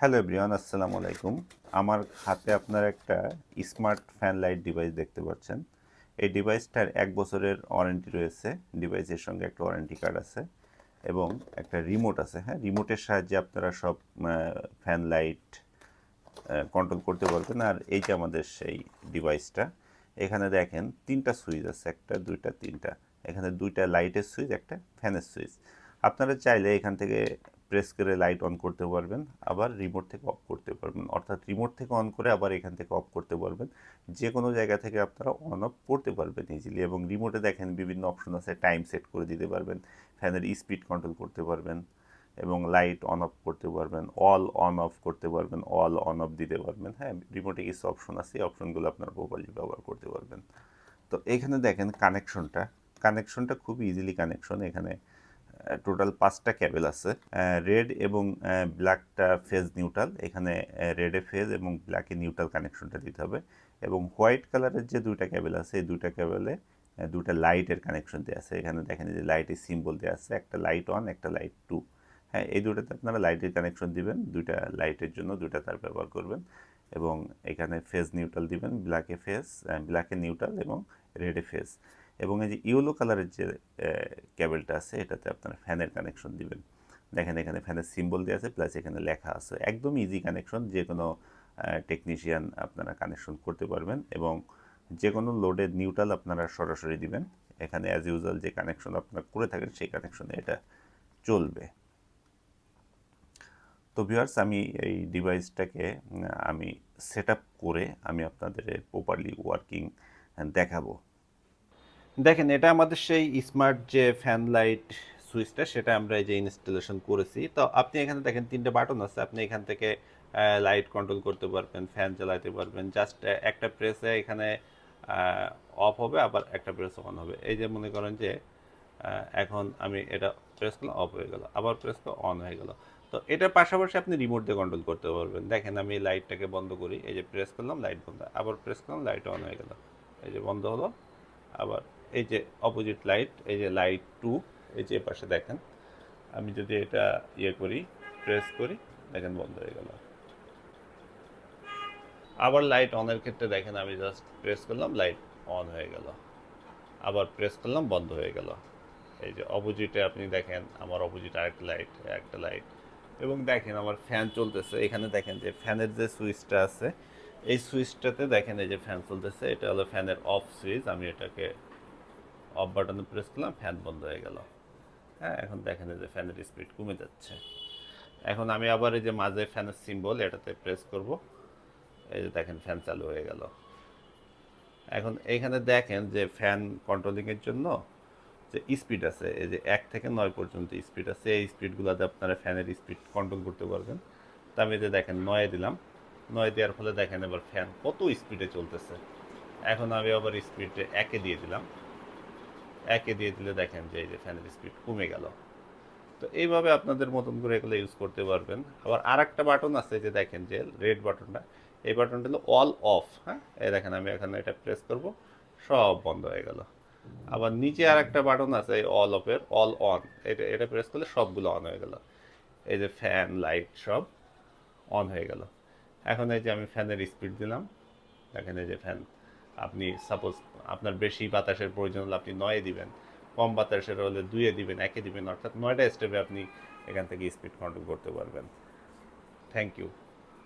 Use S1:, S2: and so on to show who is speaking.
S1: Hello everyone, আসসালামু আলাইকুম। আমার হাতে আপনার একটা স্মার্ট ফ্যান লাইট ডিভাইস দেখতে পাচ্ছেন। এই ডিভাইসটার এক বছরের ওয়ারেন্টি রয়েছে। ডিভাইসের সঙ্গে একটা ওয়ারেন্টি কার্ড আছে এবং একটা রিমোট আছে। হ্যাঁ রিমোটের সাহায্যে আপনারা সব ফ্যান লাইট কন্ট্রোল করতে পারবেন। আর এই যে আমাদের সেই ডিভাইসটা, এখানে দেখেন তিনটা সুইচ আছে, একটা, দুইটা, তিনটা। এখানে দুইটা লাইটের সুইচ, একটা ফ্যানের সুইচ। আপনারা চাইলে এখান থেকে প্রেস করে লাইট অন করতে পারবেন, আবার রিমোট থেকে অফ করতে পারবেন। অর্থাৎ রিমোট থেকে অন করে আবার এখান থেকে অফ করতে পারবেন। যে কোনো জায়গা থেকে আপনারা অন অফ করতে পারবেন ইজিলি এবং রিমোটে দেখেন বিভিন্ন অপশন আছে টাইম সেট করে দিতে পারবেন ফ্যানের স্পিড কন্ট্রোল করতে পারবেন এবং লাইট অন অফ করতে পারবেন অল অন অফ করতে পারবেন অল অন অফ দিতে পারবেন। হ্যাঁ রিমোটে কিছু অপশন আছে, এই অপশনগুলো আপনারা প্রপারলি ব্যবহার করতে পারবেন। তো এখানে দেখেন কানেকশনটা কানেকশনটা খুব ইজিলি কানেকশন এখানে টোটাল পাঁচটা ক্যাবেল আছে। রেড এবং ব্ল্যাকটা ফেজ নিউট্রাল এখানে রেডে ফেজ এবং ব্ল্যাকে নিউট্রাল কানেকশনটা দিতে হবে। এবং হোয়াইট কালারের যে দুইটা ক্যাবেল আছে, এই দুইটা ক্যাবেলে দুটা লাইটের কানেকশন দেওয়া আছে। এখানে দেখেন যে লাইটের সিম্বল দেওয়া আছে, একটা লাইট অন একটা লাইট টু হ্যাঁ এই দুটাতে আপনারা লাইটের কানেকশন দিবেন, দুইটা লাইটের জন্য দুইটা তার ব্যবহার করবেন। এবং এখানে ফেজ নিউট্রাল দিবেন ব্ল্যাকে ফেজ ব্ল্যাকে নিউট্রাল এবং রেডে ফেজ এবং এই যে ইয়েলো কালারের যে কেবলটা আছে, এটাতে আপনারা ফ্যানের কানেকশন দিবেন। দেখেন এখানে ফ্যানের সিম্বল দেওয়া আছে প্লাস এখানে লেখা আছে। একদম ইজি কানেকশন যে কোনো টেকনিশিয়ান আপনারা কানেকশন করতে পারবেন এবং যে কোনো লোডের নিউট্রাল আপনারা সরাসরি দিবেন। এখানে অ্যাজ ইউজুয়াল যে কানেকশন আপনারা করে থাকেন, সেই কানেকশনে এটা চলবে। তো ভিউয়ার্স আমি এই ডিভাইসটাকে আমি সেট করে আমি আপনাদের প্রপারলি ওয়ার্কিং দেখাবো। দেখেন, এটা আমাদের সেই স্মার্ট যে ফ্যান লাইট সুইচটা সেটা আমরা এই যে ইনস্টলেশন করেছি। তো আপনি এখানে দেখেন তিনটে বাটন আছে। আপনি এখান থেকে লাইট কন্ট্রোল করতে পারবেন ফ্যান চালাতে পারবেন। জাস্ট একটা প্রেসে এখানে অফ হবে, আবার একটা প্রেস অন হবে। এই যে মনে করেন যে এখন আমি এটা প্রেস করলাম অফ হয়ে গেল। আবার প্রেস করলাম অন হয়ে গেল। তো এটার পাশাপাশি আপনি রিমোট দিয়ে কন্ট্রোল করতে পারবেন। দেখেন, আমি লাইটটাকে বন্ধ করি। এই যে প্রেস করলাম লাইট বন্ধ। আবার প্রেস করলাম লাইট অন হয়ে গেল। এই যে বন্ধ হলো, আবার এই যে অপোজিট লাইট এই যে লাইট টু এই যে পাশে দেখেন। আমি যদি এটা ইয়ে করি প্রেস করি, দেখেন বন্ধ হয়ে গেল। আবার লাইট অনের ক্ষেত্রে দেখেন, আমি জাস্ট প্রেস করলাম লাইট অন হয়ে গেল। আবার প্রেস করলাম, বন্ধ হয়ে গেল। এই যে অপোজিটে আপনি দেখেন, আমার অপোজিট আরেকটা লাইট একটা লাইট এবং দেখেন, আমার ফ্যান চলতেছে। এখানে দেখেন যে ফ্যানের যে সুইচটা আছে, এই সুইচটাতে দেখেন, এই যে ফ্যান চলতেছে, এটা হলো ফ্যানের অফ সুইচ আমি এটাকে অফ বাটনে প্রেস করলাম ফ্যান বন্ধ হয়ে গেল। হ্যাঁ এখন দেখেন যে ফ্যানের স্পিড কমে যাচ্ছে। এখন আমি আবার এই যে মাঝে ফ্যানের সিম্বল এটাতে প্রেস করব। এই যে দেখেন ফ্যান চালু হয়ে গেল। এখন এইখানে দেখেন যে ফ্যান কন্ট্রোলিংয়ের জন্য যে স্পিড আছে, এই যে এক থেকে নয় পর্যন্ত স্পিড আছে, এই স্পিডগুলোতে আপনারা ফ্যানের স্পিড কন্ট্রোল করতে পারবেন। তা আমি যে দেখেন, নয়ে দিলাম। নয় দেওয়ার ফলে দেখেন এবার ফ্যান কত স্পিডে চলতেছে। এখন আমি আবার স্পিডে একে দিয়ে দিলাম। একে দিয়ে দিলে দেখেন যে এই যে ফ্যানের স্পিড কমে গেল। তো এইভাবে আপনাদের মতন করে এগুলো ইউজ করতে পারবেন। আবার আর একটা বাটন আছে যে দেখেন যে রেড বাটনটা এই বাটনটা হলো অল অফ হ্যাঁ? এই দেখেন আমি এখানে এটা প্রেস করব, সব বন্ধ হয়ে গেল। আবার নিচে আর একটা বাটন আছে, এই অল অফের অল অন এটা এটা প্রেস করলে সবগুলো অন হয়ে গেল। এই যে ফ্যান লাইট সব অন হয়ে গেল। এখন এই যে আমি ফ্যানের স্পিড দিলাম, দেখেন এই যে ফ্যান আপনি সাপোজ আপনার বেশি বাতাসের প্রয়োজন হলে আপনি নয়ে দিবেন, কম বাতাসের হলে দুয়ে দিবেন, একে দিবেন, অর্থাৎ নয়টা স্টেপে আপনি এখান থেকে স্পিড কন্ট্রোল করতে পারবেন। Thank you